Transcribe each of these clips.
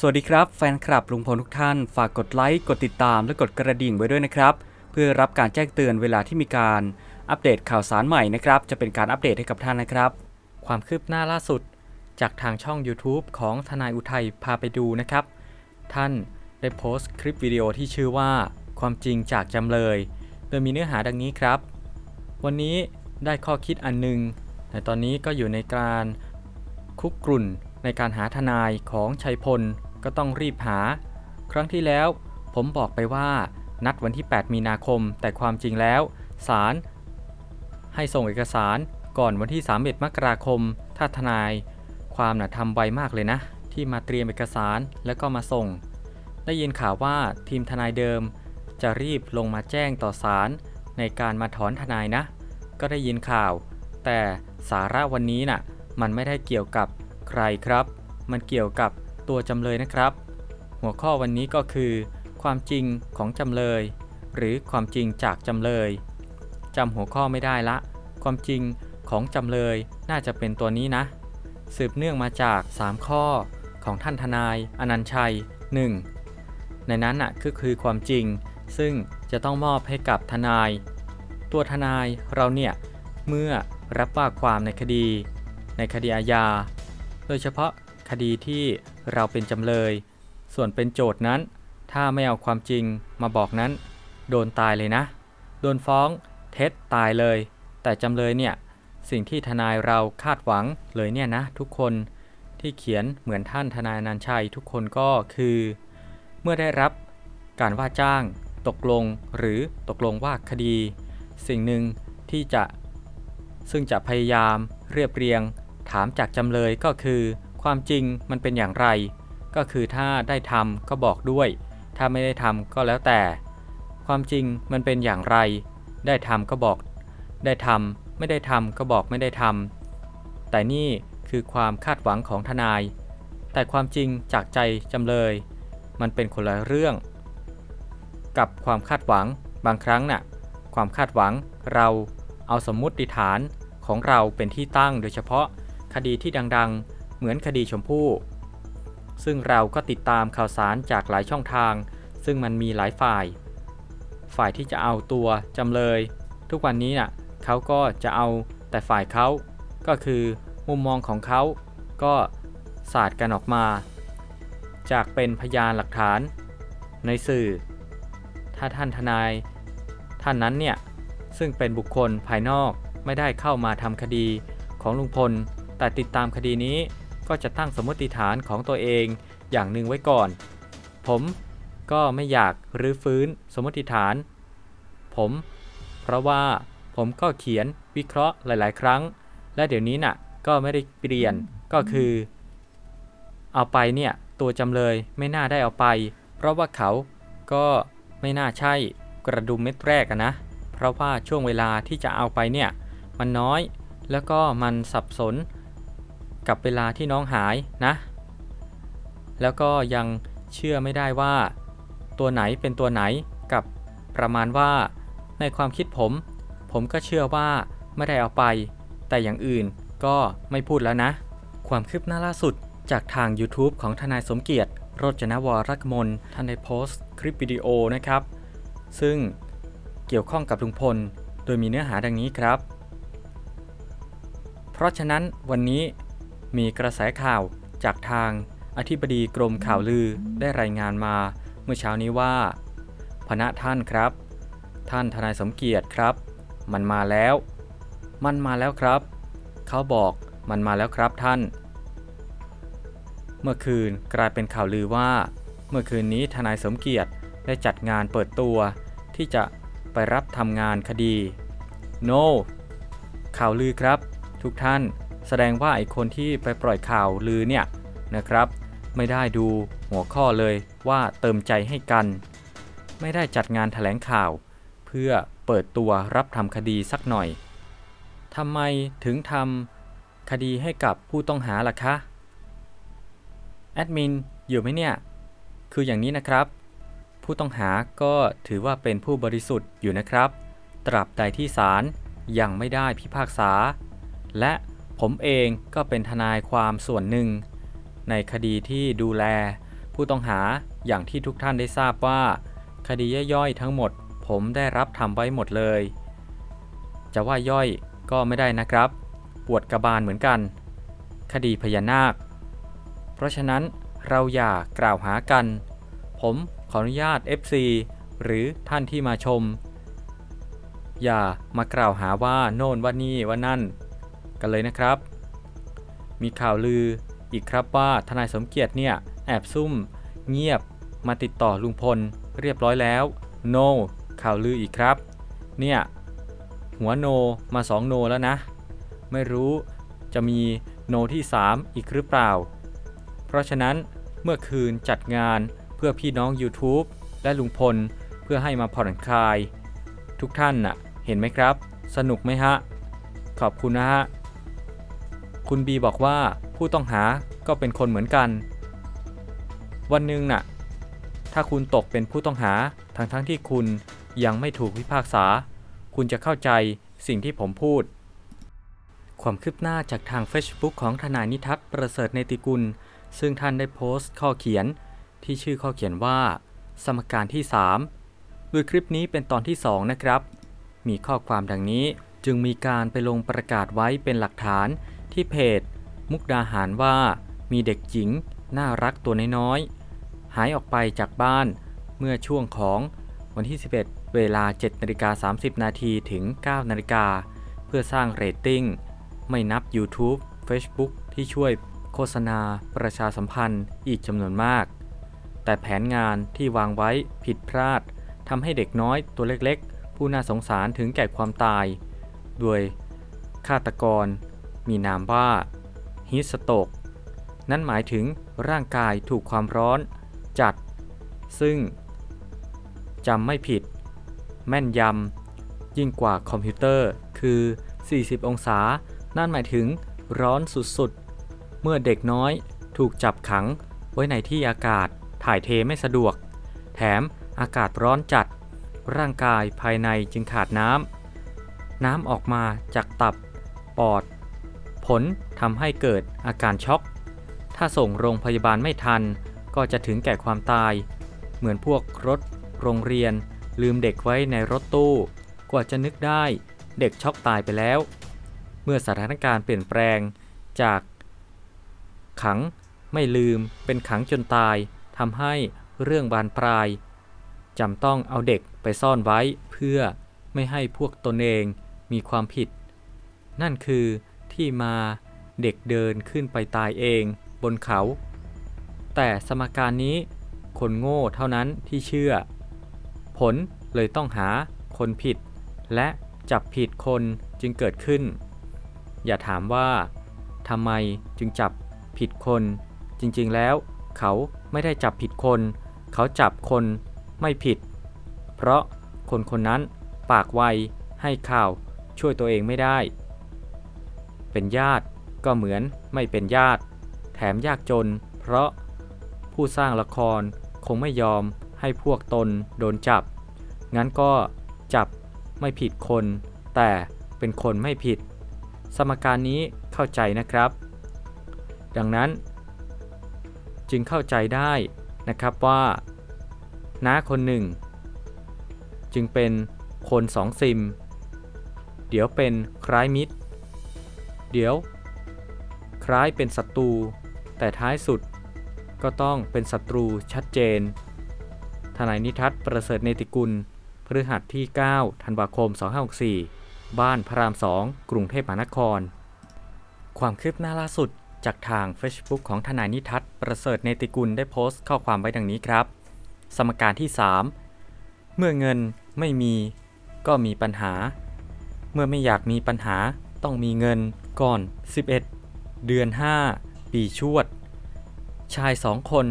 สวัสดีครับแฟนคลับลุงพลทุกท่าน ฝากกดไลค์ กดติดตามและกดกระดิ่งไว้ด้วยนะครับ เพื่อรับการแจ้งเตือนเวลาที่มีการอัปเดตข่าวสารใหม่นะครับ จะเป็นการอัปเดตให้กับท่านนะครับ ความคืบหน้าล่าสุด จากทางช่อง YouTube ของทนายอุทัยพาไปดูนะครับ ท่านได้โพสต์คลิปวิดีโอที่ชื่อว่า ความจริงจากจำเลย โดยมีเนื้อหาดังนี้ครับ วันนี้ได้ข้อคิดอันหนึงแต่ตอนนี้ก็อยู่ในการคุกกรุ่นในการหาทนายของชัยพล ก็ต้องรีบหา ครั้งที่แล้ว ผมบอกไปว่า นัดวันที่ 8 มีนาคม แต่ความจริงแล้วศาลให้ส่งเอกสารก่อนวันที่ 31 มกราคม ถ้าทนาย ความน่ะทำไวมากเลยนะ ที่มาเตรียมเอกสารแล้วก็มาส่ง ได้ยินข่าวว่าทีมทนายเดิม จะรีบลงมาแจ้งต่อศาลในการมาถอนทนายนะ ก็ได้ยินข่าว แต่สาระวันนี้น่ะ มันไม่ได้เกี่ยวกับใครครับ มันเกี่ยวกับ ตัวจำเลยนะครับ หัวข้อวันนี้ก็คือ ความจริงของจำเลย หรือความจริงจากจำเลยจำหัวข้อไม่ได้ละ ความจริงของจำเลยน่าจะเป็นตัวนี้นะ สืบเนื่องมาจาก 3 ข้อของท่านทนาย อนันชัย 1. ในนั้นน่ะก็คือความจริง ซึ่งจะต้องมอบให้กับทนาย ตัวทนายเราเนี่ย เมื่อรับว่าความในคดี ในคดีอาญา โดยเฉพาะ คดีที่เราเป็นจำเลย ส่วนเป็นโจทย์นั้น ถ้าไม่เอาความจริงมาบอกนั้น โดนตายเลยนะ โดนฟ้องเท็จตายเลย แต่จำเลยเนี่ย สิ่งที่ทนายเราคาดหวังเลยเนี่ยนะ ทุกคนที่เขียนเหมือนท่านทนายนันชัยทุกคนก็คือ เมื่อได้รับการว่าจ้าง ตกลงหรือตกลงว่าคดี สิ่งหนึ่งที่จะซึ่งจะพยายามเรียบเรียงถามจากจำเลยก็คือ ความจริงมันเป็นอย่างไร ก็คือถ้าได้ทำก็บอกด้วย ถ้าไม่ได้ทำก็แล้วแต่ ความจริงมันเป็นอย่างไร ได้ทำก็บอก ได้ทำไม่ได้ทำก็บอกไม่ได้ทำแต่นี่คือความคาดหวังของทนาย แต่ความจริงจากใจจำเลย มันเป็นคนละเรื่อง กับความคาดหวังบางครั้งน่ะ ความคาดหวังเราเอาสมมุติฐานของเราเป็นที่ตั้งโดยเฉพาะคดีที่ดัง ๆ เหมือนคดีชมพู่ ซึ่งเราก็ติดตามข่าวสารจากหลายช่องทาง ซึ่งมันมีหลายฝ่าย ฝ่ายที่จะเอาตัวจำเลย ทุกวันนี้น่ะเขาก็จะเอาแต่ฝ่ายเขาก็คือมุมมองของเขาก็สาดกันออกมา จากเป็นพยานหลักฐาน ในสื่อ ถ้าท่านทนาย ท่านนั้นเนี่ย ซึ่งเป็นบุคคลภายนอกไม่ได้เข้ามาทำคดีของลุงพล แต่ติดตามคดีนี้ ก็จะตั้งสมมติฐานของตัวเองอย่างหนึ่งไว้ก่อน ผมก็ไม่อยากรื้อฟื้นสมมติฐาน ผม เพราะว่าผมก็เขียนวิเคราะห์หลาย ๆ ครั้ง และเดี๋ยวนี้น่ะก็ไม่ได้เปลี่ยนก็คือ เอาไปเนี่ยตัวจำเลยไม่น่าได้เอาไป เพราะว่าเขาก็ไม่น่าใช่กระดุมเม็ดแรกอะนะ เพราะว่าช่วงเวลาที่จะเอาไปเนี่ย มันน้อย แล้วก็มันสับสน กับเวลาที่น้องหายนะ แล้วก็ยังเชื่อไม่ได้ว่า ตัวไหนเป็นตัวไหนกับประมาณว่า ในความคิดผม ผมก็เชื่อว่าไม่ได้เอาไป แต่อย่างอื่นก็ไม่พูดแล้วนะ ความคืบหน้าล่าสุดจากทาง YouTube ของทนายสมเกียรติโรจนวรกมลท่านได้โพสต์คลิปวิดีโอนะครับ ซึ่งเกี่ยวข้องกับลุงพล โดยมีเนื้อหาดังนี้ครับ เพราะฉะนั้นวันนี้ มีกระแสข่าวจากทางอธิบดีกรมข่าวลือได้รายงานมาเมื่อเช้านี้ว่า พณะท่านครับ ท่านทนายสมเกียรติครับ มันมาแล้ว มันมาแล้วครับ เขาบอกมันมาแล้วครับท่าน เมื่อคืนกลายเป็นข่าวลือว่า เมื่อคืนนี้ทนายสมเกียรติได้จัดงานเปิดตัวที่จะไปรับทำงานคดี no ข่าวลือครับ ทุกท่าน แสดงว่าไอคนที่ไปปล่อยข่าวลือเนี่ยนะครับ ไม่ได้ดูหัวข้อเลยว่าเติมใจให้กัน ไม่ได้จัดงานแถลงข่าว เพื่อเปิดตัวรับทำคดีสักหน่อยทำไมถึงทำคดีให้กับผู้ต้องหาล่ะคะแอดมินอยู่ไหมเนี่ย คืออย่างนี้นะครับ ผู้ต้องหาก็ถือว่าเป็นผู้บริสุทธิ์อยู่นะครับ ตราบใดที่ศาลยังไม่ได้พิพากษา และ ผมเองก็เป็นทนายความส่วนหนึ่ง ในคดีที่ดูแล ผู้ต้องหาอย่างที่ทุกท่านได้ทราบว่า คดีย่อยๆทั้งหมด ผมได้รับทำไว้หมดเลย จะว่าย่อยก็ไม่ได้นะครับ ปวดกระบาลเหมือนกัน คดีพญานาค เพราะฉะนั้นเราอย่ากล่าวหากัน ผมขออนุญาต FC หรือท่านที่มาชม อย่ามากล่าวหาว่าโน่นว่านี่ว่านั่น กันเลยนะครับ มีข่าวลืออีกครับว่าทนายสมเกียรติเนี่ยแอบซุ่ม เงียบมาติดต่อลุงพลเรียบร้อยแล้ว โนข่าวลืออีกครับ เนี่ยหัวโนมาสองโนแล้วนะ ไม่รู้จะมีโนที่ 3 อีกหรือเปล่า เพราะฉะนั้นเมื่อคืนจัดงานเพื่อพี่น้อง YouTube และลุงพลเพื่อให้มาผ่อนคลาย ทุกท่านน่ะ เห็นไหมครับ สนุกไหมฮะ ขอบคุณนะฮะ คุณบีบอกว่าผู้ต้องหาก็เป็นคนเหมือนกัน วันหนึ่งน่ะ ถ้าคุณตกเป็นผู้ต้องหาทั้งทั้งๆที่คุณยังไม่ถูกพิพากษา คุณจะเข้าใจสิ่งที่ผมพูด ความคืบหน้าจากทาง Facebook ของทนายนิทัศน์ประเสริฐเนติกุล ซึ่งท่านได้โพสต์ข้อเขียน ที่ชื่อข้อเขียนว่า สมการที่ 3 โดยคลิปนี้เป็นตอนที่ 2 นะครับ มีข้อความดังนี้จึงมีการไปลงประกาศไว้เป็นหลักฐาน ที่เพจ มุกดาหารว่ามีเด็กหญิง น่ารักตัวน้อยๆหายออกไปจากบ้านเมื่อช่วงของวันที่ 11 เวลา 7นาฬิกา30 นาทีถึง 9นาฬิกาเพื่อสร้างเรตติ้ง ไม่นับ YouTube Facebook ที่ช่วยโฆษณาประชาสัมพันธ์อีกจำนวนมาก แต่แผนงานที่วางไว้ผิดพลาดทำให้เด็กน้อยตัวเล็กๆ ผู้น่าสงสารถึงแก่ความตาย โดยฆาตกร มีนามว่าฮิสโตกนั่นหมายถึงร่างกายถูกความร้อนจัด ซึ่งจำไม่ผิด แม่นยำ ยิ่งกว่าคอมพิวเตอร์คือ 40 องศา นั่นหมายถึงร้อนสุดๆ เมื่อเด็กน้อยถูกจับขังไว้ในที่อากาศถ่ายเทไม่สะดวก แถมอากาศร้อนจัด ร่างกายภายในจึงขาดน้ำ น้ำออกมาจากตับ ปอด ผลทำให้เกิดอาการช็อก ถ้าส่งโรงพยาบาลไม่ทัน ก็จะถึงแก่ความตาย เหมือนพวกรถ โรงเรียน ลืมเด็กไว้ในรถตู้ กว่าจะนึกได้เด็กช็อกตายไปแล้ว เมื่อสถานการณ์เปลี่ยนแปลงจาก ขังไม่ลืมเป็นขังจนตายทำให้เรื่องบานปลายจำต้องเอาเด็กไปซ่อนไว้เพื่อไม่ให้พวกตนเองมีความผิด นั่นคือ ที่มาเด็กเดินขึ้นไปตายเองบนเขา แต่สมการนี้คนโง่เท่านั้นที่เชื่อ ผลเลยต้องหาคนผิด และจับผิดคนจึงเกิดขึ้น อย่าถามว่าทำไมจึงจับผิดคน จริงๆแล้ว เขาไม่ได้จับผิดคน เขาจับคนไม่ผิด เพราะคนคนนั้นปากไวให้ข่าวช่วยตัวเองไม่ได้ เป็นญาติก็เหมือนไม่เป็นญาติ แถมยากจน เพราะผู้สร้างละครคงไม่ยอมให้พวกตนโดนจับ งั้นก็จับไม่ผิดคน แต่เป็นคนไม่ผิด สมการนี้เข้าใจนะครับ ดังนั้น จึงเข้าใจได้นะครับว่าน้าคนหนึ่ง จึงเป็นคนสองซิม เดี๋ยวเป็นคล้ายมิตร เดี๋ยว คล้ายเป็นศัตรู แต่ท้ายสุดก็ต้องเป็นศัตรูชัดเจน ทนายนิทัศน์ประเสริฐเนติกุล พฤหัสที่ 9 ธันวาคม 2564 บ้านพระราม 2 กรุงเทพมหานคร ความคืบหน้าล่าสุดจากทาง Facebook ของทนายนิทัศน์ประเสริฐเนติกุลได้โพสต์ข้อความไว้ดังนี้ครับ สมการที่ 3 เมื่อเงินไม่มีก็มีปัญหา เมื่อไม่อยากมีปัญหาต้องมีเงิน ก่อน 11 เดือน 5 ปีชวด ชายสองคน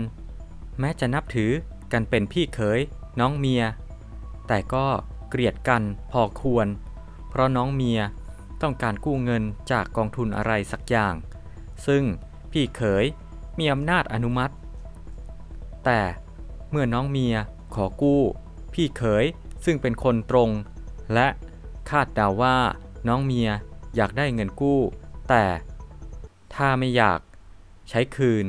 แม้จะนับถือกันเป็นพี่เขยน้องเมีย แต่ก็เกลียดกันพอควร เพราะน้องเมียต้องการกู้เงินจากกองทุนอะไรสักอย่าง ซึ่งพี่เขยมีอำนาจอนุมัติ แต่เมื่อน้องเมียขอกู้ พี่เขยซึ่งเป็นคนตรง และคาดเดาว่าน้องเมีย อยากได้เงินกู้ แต่ถ้าไม่อยากใช้คืน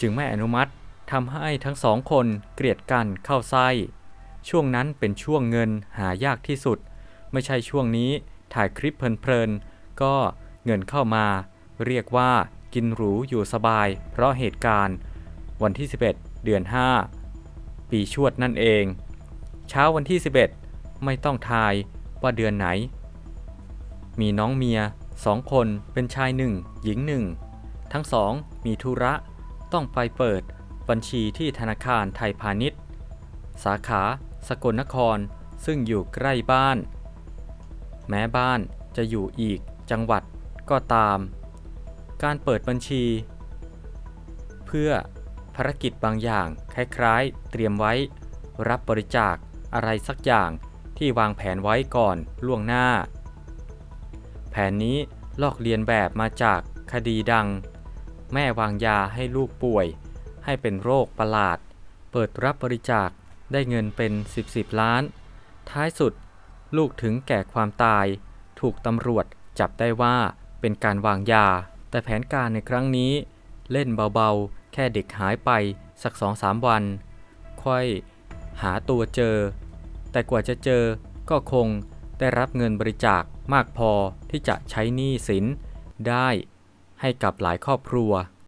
จึงไม่อนุมัติทำให้ทั้งสองคนเกลียดกันเข้าไส้ ช่วงนั้นเป็นช่วงเงินหายากที่สุด ไม่ใช่ช่วงนี้ถ่ายคลิปเพลินๆ ก็เงินเข้ามา เรียกว่ากินหรูอยู่สบาย เพราะเหตุการณ์ วันที่ 11 เดือน 5 ปีชวดนั่นเอง เช้าวันที่ 11 ไม่ต้องทายว่าเดือนไหน มีน้องเมียสองคนเป็นชายหนึ่งหญิงหนึ่งทั้งสองมีธุระ ต้องไปเปิดบัญชีที่ธนาคารไทยพาณิชย์ สาขาสกลนครซึ่งอยู่ใกล้บ้าน แม้บ้านจะอยู่อีกจังหวัดก็ตาม การเปิดบัญชี เพื่อภารกิจบางอย่างคล้ายๆ เตรียมไว้ รับบริจาคอะไรสักอย่างที่วางแผนไว้ก่อนล่วงหน้า นนี้ลอกเลียนแบบมาจากคดีดัง แม่วางยาให้ลูกป่วย ให้เป็นโรคประหลาด เปิดรับบริจาคได้เงินเป็น10 10ล้าน ท้ายสุด ลูกถึงแก่ความตาย ถูกตำรวจจับได้ว่าเป็นการวางยา แต่แผนการในครั้งนี้ เล่นเบาๆ แค่เด็กหายไปสักสองสามวัน ค่อยหาตัวเจอ แต่กว่าจะเจอก็คงได้รับเงินบริจาค มากพอที่จะใช้หนี้สินได้ให้กับหลายครอบครัว